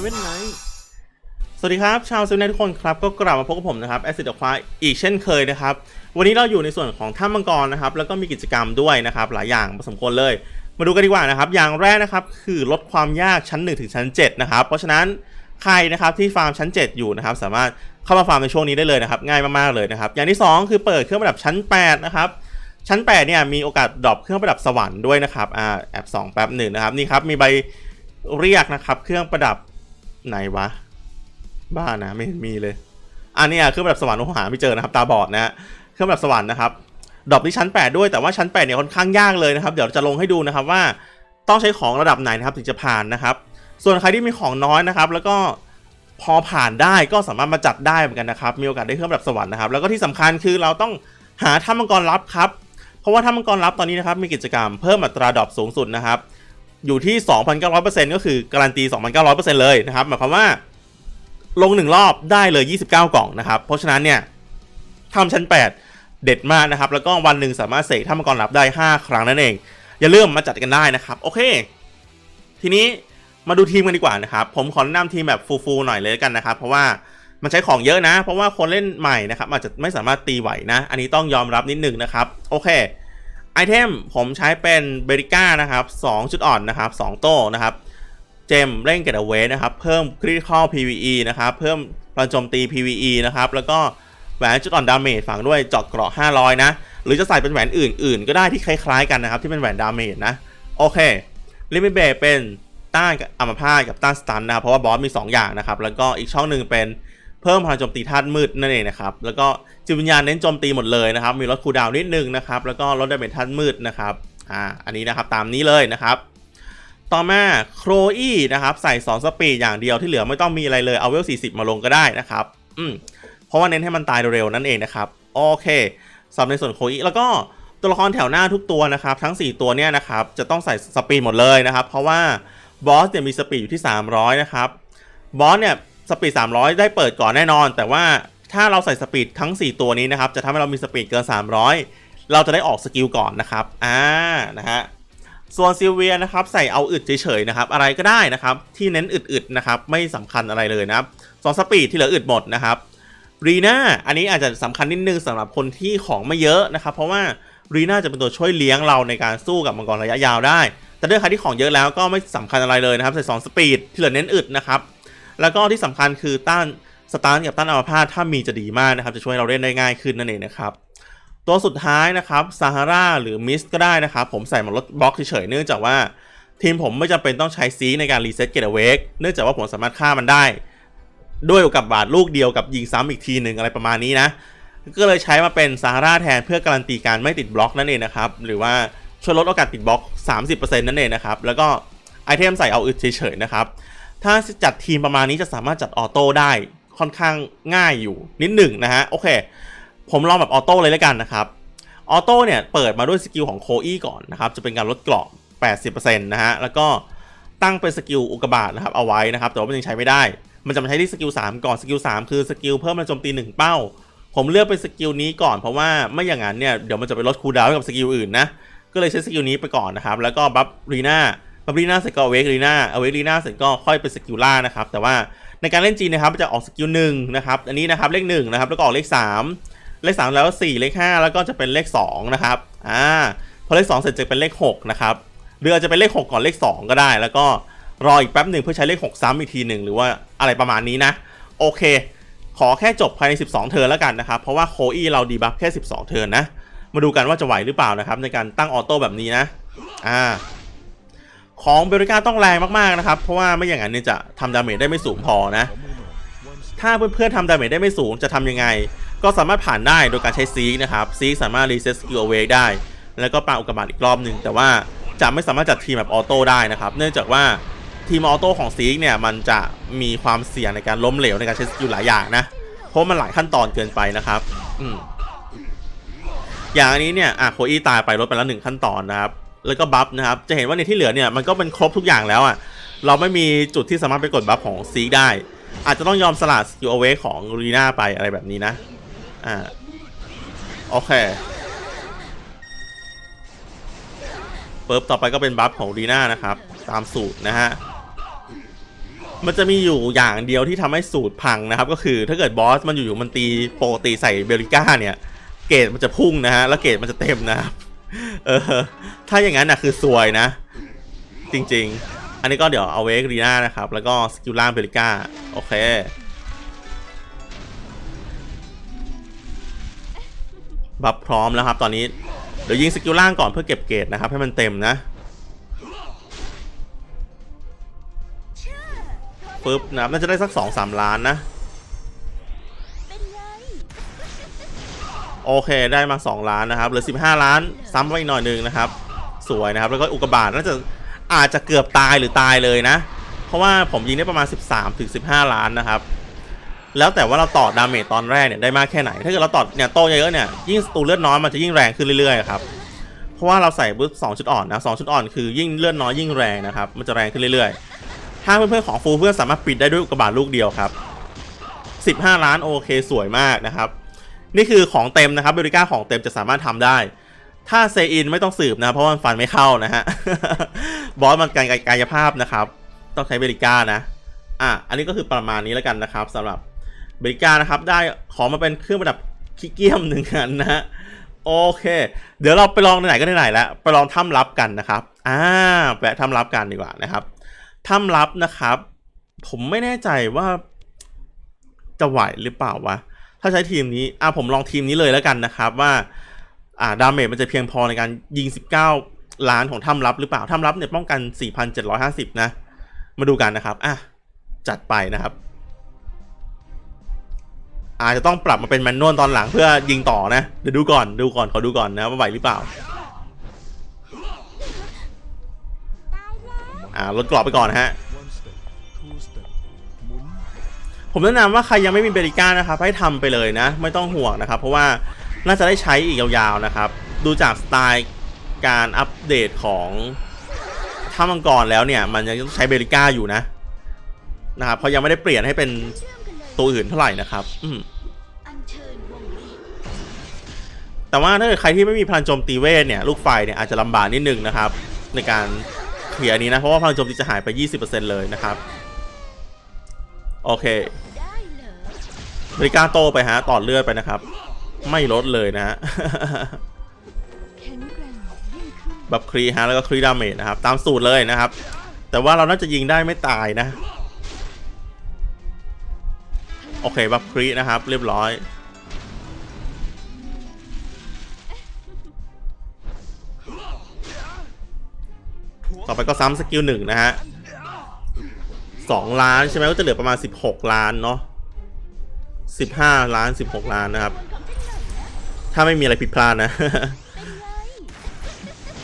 เว่นไนสวัสดีครับ ชาวเซเว่นทุกคนครับ ก็กลับมาพบกับผมนะครับแอซิดควาอีกเช่นเคยนะครับ วันนี้เราอยู่ในส่วนของถ้ำมังกรนะครับ แล้วก็มีกิจกรรมด้วยนะครับ หลายอย่างผสมควรเลย มาดูกันดีกว่านะครับ อย่างแรกนะครับ คือลดความยากชั้น 1 ถึงชั้น 7 นะครับ เพราะฉะนั้นใครนะครับที่ฟาร์มชั้น 7 อยู่นะครับ สามารถเข้ามาฟาร์มในช่วงนี้ได้เลยนะครับ ง่ายมากๆเลยนะครับ อย่างที่ 2 คือเปิดเครื่องประดับชั้น 8 นะครับชั้น 8 เนี่ยมีโอกาสดรอปเครื่องประดับสวรรค์ด้วยนะครับอ่าแอบสองแป๊บหนึ่งนะครับนี่ครับมีใบเรียกนะครับเครื่องประดับ ไหนวะ บ้านะไม่เห็นมีเลย อันนี้เครื่องประดับสวรรค์โอ้โหหาไม่เจอนะครับ ตาบอดนะฮะเครื่องประดับสวรรค์นะครับดรอปที่ชั้น 8 ด้วยแต่ว่าชั้น 8 เนี่ยค่อนข้างยากเลยนะครับ เดี๋ยวจะลงให้ดูนะครับว่าต้องใช้ของระดับไหนนะครับถึงจะผ่านนะครับ ส่วนใครที่มีของน้อยนะครับ แล้วก็พอผ่านได้ก็สามารถมาจัดได้เหมือนกันนะครับ มีโอกาสได้เครื่องประดับสวรรค์นะครับ แล้วก็ที่สำคัญคือเราต้องหาถ้ำมังกรลับครับ เพราะว่าถ้ำมังกรลับตอนนี้นะครับมีกิจกรรมเพิ่มอัตราดรอปสูงสุดนะครับ อยู่ที่ 2,900%ก็คือการันตี 2,900%เลยนะครับหมายความว่าลงหนึ่งรอบได้เลย 29 กล่องนะครับ เพราะฉะนั้นเนี่ยทำชั้น 8 เด็ดมากนะครับ แล้วก็วันหนึ่งสามารถเสกถ้ำมังกรลับได้ 5 ครั้งนั่นเอง อย่าลืมมาจัดกันได้นะครับ โอเค ทีนี้มาดูทีมกันดีกว่านะครับ ผมขอแนะนำทีมแบบฟูๆหน่อยเลยกันนะครับ เพราะว่ามันใช้ของเยอะนะ เพราะว่าคนเล่นใหม่นะครับอาจจะไม่สามารถตีไหวนะ อันนี้ต้องยอมรับนิดนึงนะครับ โอเค ไอเทมผมใช้เป็นเบริก้านะครับ2จุดอ่อนนะครับ2โต้นะครับ เจมเร่งเกตเวนะครับ เพิ่มคริติคอล PVE นะครับ เพิ่มพลังโจมตี PVE นะครับ แล้วก็แหวนจุดอ่อนดาเมจฝังด้วยเจาะเกราะ 500 นะ หรือจะใส่เป็นแหวนอื่น ๆ ก็ได้ที่คล้ายๆกันนะครับ ที่เป็นแหวนดาเมจนะ โอเคลิมิเบเป็นต้านอัมพาตกับต้านสตันนะครับเพราะว่าบอสมี 2 อย่างนะครับ แล้วก็อีกช่องหนึ่งเป็น เพิ่มพลังโจมตีธาตุมืดนั่นเองนะครับแล้วก็จิตวิญญาณเน้นโจมตีหมดเลยนะครับ มีลดคูลดาวน์นิดนึงนะครับแล้วก็ลดดาเมจธาตุมืดนะครับอ่าอันนี้นะครับตามนี้เลยนะครับ ต่อมาโครอี้นะครับใส่2สปีดอย่างเดียวที่เหลือไม่ต้องมีอะไรเลยเอาเวล40 มาลงก็ได้นะครับอืมเพราะว่าเน้นให้มันตายเร็วๆนั่นเองนะครับโอเคสำหรับในส่วนโครอี้แล้วก็ตัวละครแถวหน้าทุกตัวนะครับ ทั้ง 4 ตัวเนี่ยนะครับจะต้องใส่สปีดหมดเลยนะครับ เพราะว่าบอสเนี่ยมีสปีดอยู่ที่ 300 นะครับบอสเนี่ย สปีด 300 ได้เปิดก่อนแน่นอน แต่ว่าถ้าเราใส่สปีดทั้ง 4 ตัวนี้นะครับ จะทำให้เรามีสปีดเกิน 300 เราจะได้ออกสกิลก่อนนะครับ อ่า นะฮะ ส่วนซิลเวียนะครับ ใส่เอาอึดเฉยๆนะครับ อะไรก็ได้นะครับ ที่เน้นอึดๆนะครับ ไม่สำคัญอะไรเลยนะครับสองสปีดที่เหลืออึดหมดนะครับรีน่าอันนี้อาจจะสำคัญนิดนึงสำหรับคนที่ของไม่เยอะนะครับ เพราะว่ารีน่าจะเป็นตัวช่วยเลี้ยงเราในการสู้กับมังกรระยะยาวได้ แต่ถ้าใครที่ของเยอะแล้วก็ไม่สำคัญอะไรเลยนะครับ ใส่สองสปีดที่เหลือเน้นอึดนะครับ แล้วก็ที่สำคัญคือต้านสตาร์กับต้านอัมพาตถ้ามีจะดีมากนะครับ จะช่วยเราเล่นได้ง่ายขึ้นนั่นเองนะครับ ตัวสุดท้ายนะครับซาฮาราหรือมิสก็ได้นะครับ ผมใส่มาลดบล็อกเฉยๆเนื่องจากว่า ทีมผมไม่จำเป็นต้องใช้ซีในการรีเซ็ตเกตเวกเนื่องจากว่าผมสามารถฆ่ามันได้ ด้วยกับบาดลูกเดียวกับยิงซ้ำอีกทีหนึ่งอะไรประมาณนี้นะก็เลยใช้มาเป็นซาฮาราแทนเพื่อการันตีการไม่ติดบล็อกนั่นเองนะครับ หรือว่าช่วยลดโอกาสติดบล็อก 30%นั่นเองนะครับ แล้วก็ไอเทมใส่เอาอึดเฉยๆนะครับ ถ้าจัดทีมประมาณนี้จะสามารถจัดออโต้ได้ค่อนข้างง่ายอยู่นิดหนึ่งนะฮะ โอเค ผมลองแบบออโต้เลยแล้วกันนะครับ ออโต้เนี่ยเปิดมาด้วยสกิลของโคอี้ก่อนนะครับ จะเป็นการลดเกราะ80%นะฮะ แล้วก็ตั้งเป็นสกิลอุกบาตนะครับเอาไว้นะครับ แต่ว่ามันยังใช้ไม่ได้ มันจะมาใช้ที่สกิล3ก่อน สกิล3คือสกิลเพิ่มพลังโจมตี 1 เป้า ผมเลือกเป็นสกิลนี้ก่อนเพราะว่าไม่อย่างนั้นเนี่ยเดี๋ยวมันจะไปลดคูลดาวน์กับสกิลอื่นนะ ก็เลยใช้สกิลนี้ไปก่อนนะครับ แล้วก็บัฟรีน่า บัฟรีน่าเสร็จก็เวกรีน่าเอาเวกรีน่าเสร็จก็ค่อยเป็นสกิลล่านะครับ แต่ว่าในการเล่นจีนนะครับจะออกสกิลหนึ่งนะครับ อันนี้นะครับเลขหนึ่งนะครับ แล้วก็ออกเลขสามเลข3แล้ว4เลข5แล้วก็จะเป็นเลข2นะครับ อ่า พอเลข2เสร็จจะเป็นเลข6นะครับหรือจะเป็นเลข6ก่อนเลข2ก็ได้ แล้วก็รออีกแป๊บหนึ่งเพื่อใช้เลข6ซ้ำอีกทีหนึ่งหรือว่าอะไรประมาณนี้นะ โอเค ขอแค่จบภายใน 12 เทิร์นแล้วกันนะครับ เพราะว่าโคอี้เราดีบัฟแค่ 12 เทิร์นนะ มาดูกันว่าจะไหวหรือเปล่านะครับ ในการตั้งออโต้แบบนี้นะ อ่า ของเบริก้าต้องแรงมากๆนะครับ เพราะว่าไม่อย่างนั้นเนี่ยจะทำดาเมจได้ไม่สูงพอนะ ถ้าเพื่อนๆทำดาเมจได้ไม่สูงจะทำยังไง ก็สามารถผ่านได้โดยการใช้ซีกนะครับซีกสามารถรีเซ็ตสกิลเอาไว้ได้ แล้วก็ปาอุกกาบาตอีกรอบหนึ่งแต่ว่าจะไม่สามารถจัดทีมแบบออโต้ได้นะครับ เนื่องจากว่าทีมออโต้ของซีกเนี่ยมันจะมีความเสี่ยงในการล้มเหลวในการใช้สกิลหลายอย่างนะ เพราะมันหลายขั้นตอนเกินไปนะครับ อืมอย่างนนี้เนี่ยอะโคอี้ตายไปลดไปแล้วหนึ่งขั้นตอนนะครับ แล้วก็บัฟนะครับ จะเห็นว่าในที่เหลือเนี่ยมันก็เป็นครบทุกอย่างแล้วอะ เราไม่มีจุดที่สามารถไปกดบัฟของซีได้ อาจจะต้องยอมสละสกิลเอาไว้ของรีน่าไปอะไรแบบนี้นะ อ่า โอเคปุ๊บต่อไปก็เป็นบัฟของรีน่านะครับ ตามสูตรนะฮะ มันจะมีอยู่อย่างเดียวที่ทำให้สูตรพังนะครับ ก็คือถ้าเกิดบอสมันอยู่ๆมันตีโปกติใส่เบลิก้าเนี่ย เกรดมันจะพุ่งนะฮะ แล้วเกรดมันจะเต็มนะครับ เออ ถ้าอย่างนั้นนะคือซวยนะ จริง ๆ อันนี้ก็เดี๋ยวเอาเวกรีนานะครับ แล้วก็สกิลล่างเบลิก้า โอเค บัฟพร้อมแล้วครับตอนนี้ เดี๋ยวยิงสกิลล่างก่อนเพื่อเก็บเกรดนะครับ ให้มันเต็มนะปึ๊บนะน่าจะได้สัก2-3ล้านนะ โอเคได้มา 2 ล้านนะครับเหลือ 15 ล้าน ซ้ำไปอีกหน่อยหนึงนะครับ สวยนะครับ แล้วก็อุกกาบาตน่าจะอาจจะเกือบตายหรือตายเลยนะ เพราะว่าผมยิงได้ประมาณ 13ถึง15 ล้านนะครับ แล้วแต่ว่าเราต่อดาเมจตอนแรกเนี่ยได้มากแค่ไหน ถ้าเกิดเราต่อเนี่ยโตเยอะเนี่ยยิ่งตูเลือดน้อยมันจะยิ่งแรงขึ้นเรื่อยๆครับเพราะว่าเราใส่บุ๊สองชุดอ่อนนะสองชุดอ่อนคือยิ่งเลือดน้อยยิ่งแรงนะครับมันจะแรงขึ้นเรื่อยๆ ถ้าเพื่อนๆของฟูเพื่อนสามารถปิดได้ด้วยอุกกาบาตลูกเดียวครับ15 ล้านโอเคสวยมากนะครับ นี่คือของเต็มนะครับเบริก้าของเต็มจะสามารถทำได้ ถ้าเซอินไม่ต้องสืบนะ เพราะมันฟันไม่เข้านะฮะ บอสมันการกายภาพนะครับ ต้องใช้เบริก้านะ อะ อันนี้ก็คือประมาณนี้แล้วกันนะครับสำหรับเบริก้านะครับ ได้ขอมาเป็นเครื่องประดับขี้เกียมหนึ่งอันนะฮะโอเค เดี๋ยวเราไปลองไหนก็ไหนแล้ว ไปลองถ้ำลับกันนะครับ อ่าแวะถ้ำลับกันดีกว่านะครับถ้ำลับนะครับ ผมไม่แน่ใจว่าจะไหวหรือเปล่าวะ ถ้าใช้ทีมนี้อะผมลองทีมนี้เลยแล้วกันนะครับว่าอ่าดาเมจมันจะเพียงพอในการยิง 19 ล้านของถ้ำลับหรือเปล่าถ้ำลับเนี่ยป้องกัน 4,750 นะ มาดูกันนะครับอะจัดไปนะครับ อาจจะต้องปรับมาเป็นแมนนวลตอนหลังเพื่อยิงต่อนะเดี๋ยวดูก่อนดูก่อนขอดูก่อนนะว่าไหวหรือเปล่าอ่าลดกรอบไปก่อนฮะ ผมแนะนำว่าใครยังไม่มีเบริก้านะครับให้ทำไปเลยนะ ไม่ต้องห่วงนะครับ เพราะว่าน่าจะได้ใช้อีกยาวๆนะครับ ดูจากสไตล์การอัปเดตของถ้ามังกรแล้วเนี่ย มันยังต้องใช้เบริก้าอยู่นะนะครับเพราะยังไม่ได้เปลี่ยนให้เป็นตัวอื่นเท่าไหร่นะครับ อืมแต่ว่าถ้าเกิดใครที่ไม่มีพลังโจมตีเวทเนี่ยลูกไฟเนี่ยอาจจะลำบากนิดนึงนะครับ ในการเคลียร์นี้นะเพราะว่าพลังโจมตีจะหายไป 20%เลยนะครับ โอเคบริก้าโตไปฮะต่อเลือดไปนะครับ ไม่ลดเลยนะฮะแข็งแกร่งยิ่งขึ้นบัฟครีฮะแล้วก็ครีดาเมจนะครับ ตามสูตรเลยนะครับ แต่ว่าเราน่าจะยิงได้ไม่ตายนะ โอเคบัฟครีนะครับ เรียบร้อย ต่อไปก็ซ้ำสกิลหนึ่งนะฮะ สองล้านใช่ไหมก็จะเหลือประมาณสิบหกล้านเนาะสิบห้าล้านสิบหกล้านนะครับ ถ้าไม่มีอะไรผิดพลาดนะ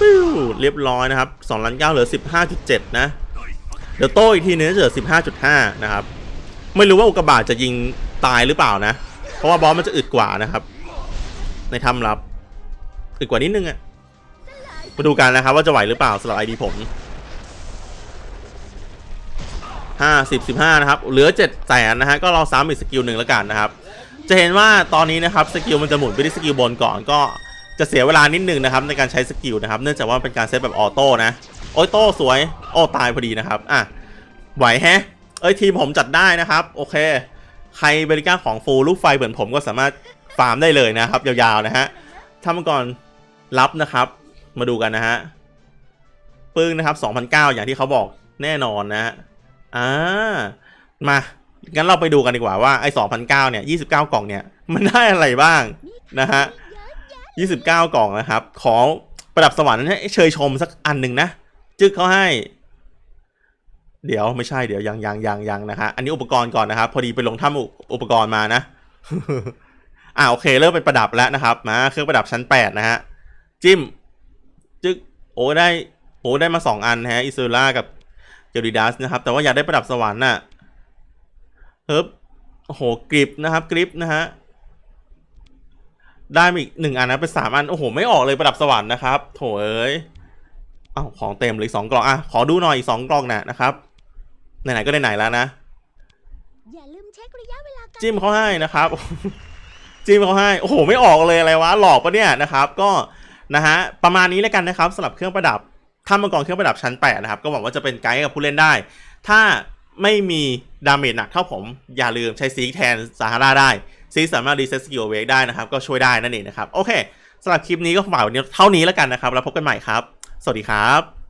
ปิ้วเรียบร้อยนะครับ2ล้าน9เหลือ 15.7 นะ เดี๋ยวโต้อีกทีนึงจะเหลือ 15.5 นะครับ ไม่รู้ว่าอุกกาบาตจะยิงตายหรือเปล่านะ เพราะว่าบอสมันจะอึดกว่านะครับ ในถ้ำลับอึดกว่านิดนึงอะมาดูกันนะครับว่าจะไหวหรือเปล่าสำหรับไอดีผม 50 15นะครับเหลือ7แสนนะฮะก็รอซ้ำอีกสกิลหนึ่งแล้วกันนะครับจะเห็นว่าตอนนี้นะครับสกิลมันจะหมุนไปที่สกิลบนก่อนก็จะเสียเวลานิดนึงนะครับในการใช้สกิลนะครับเนื่องจากว่าเป็นการเซตแบบออโต้นะโอ้ยโต้สวยโอ้ตายพอดีนะครับอะไหวแฮะเอ้ยทีมผมจัดได้นะครับ โอเค ใครบริการของฟูลลูกไฟเหมือนผมก็สามารถฟาร์มได้เลยนะครับ ยาวๆนะฮะถ้าเมื่อก่อนรับนะครับ มาดูกันนะฮะปึ้งนะครับ2,009อย่างที่เขาบอกแน่นอนนะฮะ อ่า มางั้นเราไปดูกันดีกว่าว่าไอ้2,009เก้าเนี่ย29กล่องเนี่ยมันได้อะไรบ้างนะฮะ29กล่องนะครับ ขอประดับสวรรค์ให้เชยชมสักอันหนึ่งนะ จึกเขาให้ เดี๋ยวไม่ใช่เดี๋ยวยังยังยังยังนะฮะอันนี้อุปกรณ์ก่อนนะครับ พอดีไปลงถ้ำอุอุปกรณ์มานะอ่าโอเคเริ่มเป็นประดับแล้วนะครับมาเครื่องประดับชั้น8นะฮะจิ้มจึกโอ้ได้โอ้ได้มา2อันนะฮะอิซูล่ากับ เจลิดัสนะครับ แต่ว่าอยากได้ประดับสวรรค์น่ะเฮิบโอ้โหกริปนะครับกริปนะฮะได้มาอีกหนึ่งอันนะเป็นสามอัน โอ้โห ไม่ออกเลยประดับสวรรค์นะครับ โถเอ้ยอ้าวของเต็มเลยสองกล่องอะขอดูหน่อยอีกสองกล่องนะนะครับไหนๆก็ไหนๆแล้วนะอย่าลืมเช็คระยะเวลาการจิ้มเขาให้นะครับ จิ้มเขาให้ โอ้โห ไม่ออกเลยอะไรวะ หลอกปะเนี่ยนะครับ ก็นะฮะประมาณนี้แล้วกันนะครับสำหรับเครื่องประดับ ถ้ามังกรเครื่องประดับชั้น 8 นะครับ ก็หวังว่าจะเป็นไกด์กับผู้เล่นได้ ถ้าไม่มีดาเมจหนักเท่าผม อย่าลืมใช้ซีแทนซาฮาราได้ ซีสามารถรีเซ็ตสกิลเวกได้นะครับ ก็ช่วยได้นั่นเองนะครับ โอเคสำหรับคลิปนี้ก็ฝากไว้เท่านี้แล้วกันนะครับ แล้วพบกันใหม่ครับ สวัสดีครับ